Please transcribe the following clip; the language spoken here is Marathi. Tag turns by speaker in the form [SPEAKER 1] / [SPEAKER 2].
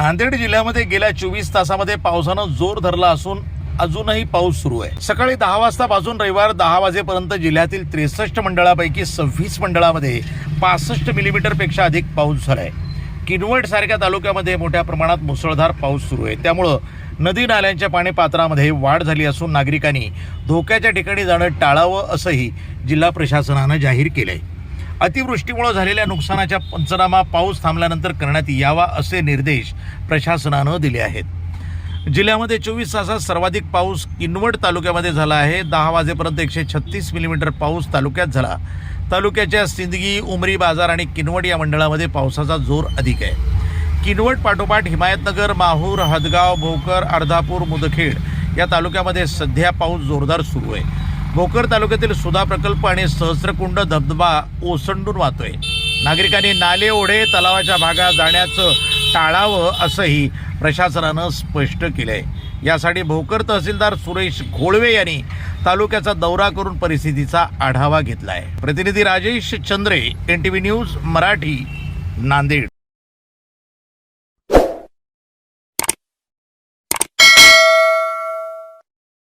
[SPEAKER 1] नांदेड जिल्ह्यामध्ये गेल्या चोवीस तासामध्ये पावसानं जोर धरला असून अजूनही पाऊस सुरू आहे. सकाळी दहा वाजतापासून रविवार दहा वाजेपर्यंत जिल्ह्यातील त्रेसष्ट मंडळापैकी सव्वीस मंडळामध्ये पासष्ट मिलीमीटरपेक्षा अधिक पाऊस झालाय. किनवट सारख्या तालुक्यामध्ये मोठ्या प्रमाणात मुसळधार पाऊस सुरू आहे. त्यामुळं नदी नाल्यांच्या पाणी पात्रामध्ये वाढ झाली असून नागरिकांनी धोक्याच्या ठिकाणी जाणं टाळावं असंही जिल्हा प्रशासनानं जाहीर केलं आहे अतिवृष्टीमुळे झालेल्या नुकसानाच्या पंचनामा पाऊस थांबल्यानंतर करण्यात यावा असे निर्देश प्रशासनानं दिले आहेत. जिल्ह्यामध्ये चोवीस तासात सर्वाधिक पाऊस किनवट तालुक्यामध्ये झाला आहे. दहा वाजेपर्यंत एकशे छत्तीस मिलीमीटर पाऊस तालुक्यात झाला. तालुक्याच्या सिंदगी उमरी बाजार आणि किनवट या मंडळामध्ये पावसाचा जोर अधिक आहे. किनवट पाठोपाठ हिमायतनगर माहूर हदगाव भोकर अर्धापूर मुदखेड या तालुक्यामध्ये सध्या पाऊस जोरदार सुरू आहे. भोकर तालुक्यातील सुधा प्रकल्प आणि सहस्रकुंड धबधबा ओसंडून वाहतोय. नागरिकांनी नाले ओढे तलावाच्या भागात जाण्याचं टाळावं असंही प्रशासनानं स्पष्ट केलंय. यासाठी भोकर तहसीलदार सुरेश घोळवे यांनी तालुक्याचा दौरा करून परिस्थितीचा आढावा घेतलाय. प्रतिनिधी Rajesh Chandre N T V news Marathi Nanded.